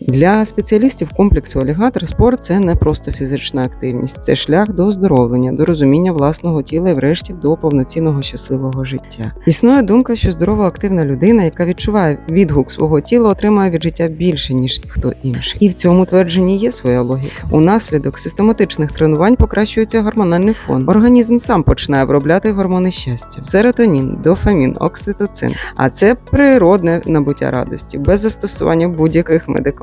Для спеціалістів комплексу алігатор спорт це не просто фізична активність, це шлях до оздоровлення, до розуміння власного тіла і, врешті, до повноцінного щасливого життя. Існує думка, що здорова активна людина, яка відчуває відгук свого тіла, отримає від життя більше ніж хто інший. І в цьому твердженні є своя логіка. Унаслідок систематичних тренувань покращується гормональний фон. Організм сам починає виробляти гормони щастя: серотонін, дофамін, окситоцин. А це природне набуття радості без застосування будь-яких медикаментів.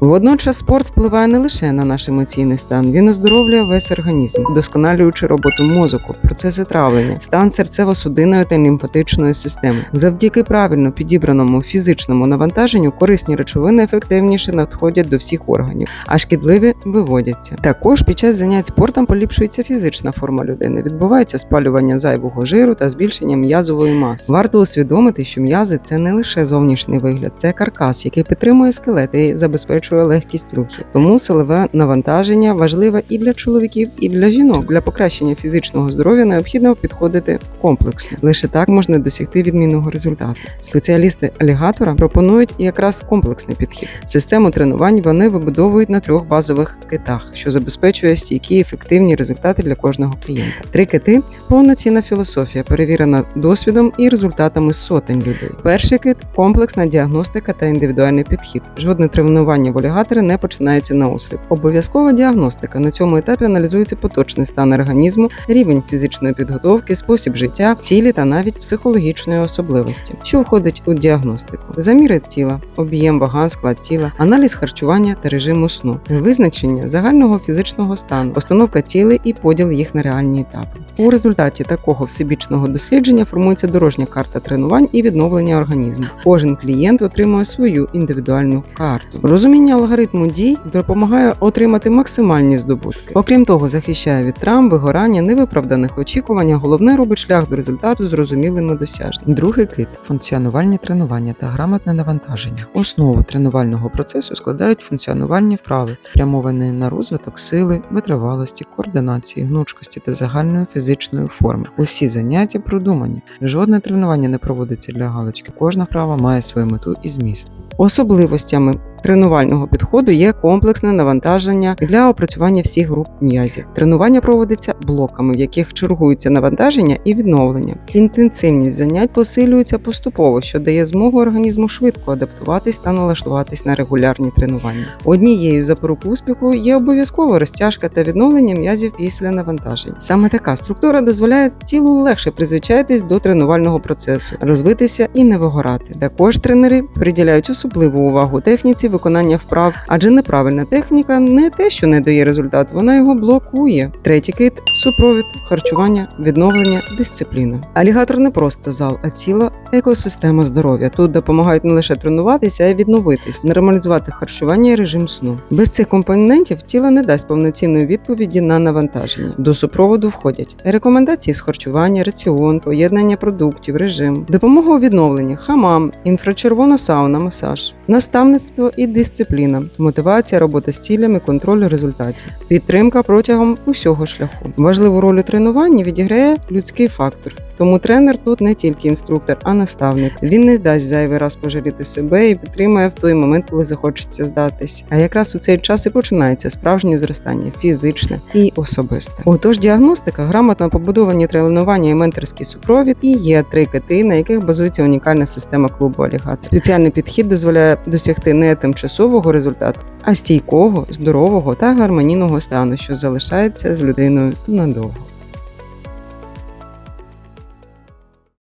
Водночас спорт впливає не лише на наш емоційний стан, він оздоровлює весь організм, вдосконалюючи роботу мозку, процеси травлення, стан серцево-судинної та лімфатичної системи. Завдяки правильно підібраному фізичному навантаженню корисні речовини ефективніше надходять до всіх органів, а шкідливі виводяться. Також під час занять спортом поліпшується фізична форма людини, відбувається спалювання зайвого жиру та збільшення м'язової маси. Варто усвідомити, що м'язи це не лише зовнішній вигляд, це каркас, який підтримує скелет і забезпечує легкість рухів. Тому силове навантаження важливе і для чоловіків, і для жінок. Для покращення фізичного здоров'я необхідно підходити комплексно. Лише так можна досягти відмінного результату. Спеціалісти алігатора пропонують якраз комплексний підхід. Систему тренувань вони вибудовують на трьох базових китах, що забезпечує стійкі ефективні результати для кожного клієнта. Три кити повноцінна філософія, перевірена досвідом і результатами сотень людей. Перший кит комплексна діагностика та індивідуальний підхід. Жодне тренування в алігаторі не починається на осліп. Обов'язкова діагностика. На цьому етапі аналізується поточний стан організму, рівень фізичної підготовки, спосіб життя, цілі та навіть психологічної особливості, що входить у діагностику. Заміри тіла, об'єм, вага, склад тіла, аналіз харчування та режиму сну, визначення загального фізичного стану, постановка цілей і поділ їх на реальні етапи. У результаті такого всебічного дослідження формується дорожня карта тренувань і відновлення організму. Кожен клієнт отримує свою індивідуальну карту. Розуміння алгоритму дій допомагає отримати максимальні здобутки. Окрім того, захищає від травм, вигорання, невиправданих очікувань. Головне робить шлях до результату зрозумілим і досяжним. Другий кит функціонувальні тренування та грамотне навантаження. Основу тренувального процесу складають функціонувальні вправи, спрямовані на розвиток сили, витривалості, координації, гнучкості та загальної фізичної форми. Усі заняття продумані. Жодне тренування не проводиться для галочки. Кожна вправа має свою мету і зміст. Особливостями тренувального підходу є комплексне навантаження для опрацювання всіх груп м'язів. Тренування проводиться блоками, в яких чергуються навантаження і відновлення. Інтенсивність занять посилюється поступово, що дає змогу організму швидко адаптуватись та налаштуватись на регулярні тренування. Однією запорук успіху є обов'язкова розтяжка та відновлення м'язів після навантажень. Саме така структура дозволяє тілу легше призвичаїтись до тренувального процесу, розвитися і не вигорати. Також тренери приділяють особливу увагу техніці виконання вправ, адже неправильна техніка не те, що не дає результат, вона його блокує. Третій кит супровід, харчування, відновлення, дисципліна. Алігатор не просто зал, а ціла екосистема здоров'я. Тут допомагають не лише тренуватися, а й відновитись, нормалізувати харчування і режим сну. Без цих компонентів тіло не дасть повноцінної відповіді на навантаження. До супроводу входять рекомендації з харчування, раціон, поєднання продуктів, режим, допомога у відновленні, хамам, інфрачервона сауна, масаж, наставництво і дисципліна, мотивація, робота з цілями, контроль результатів, підтримка протягом усього шляху. Важливу роль у тренуванні відіграє людський фактор. Тому тренер тут не тільки інструктор, а наставник. Він не дасть зайвий раз пожаліти себе і підтримує в той момент, коли захочеться здатись. А якраз у цей час і починається справжнє зростання фізичне і особисте. Отож, діагностика, грамотно побудовані тренування і менторський супровід і є три кити, на яких базується унікальна система клубу Алігат. Спеціальний підхід дозволяє досягти не тимчасового результату, а стійкого, здорового та гармонійного стану, що залишається з людиною надовго.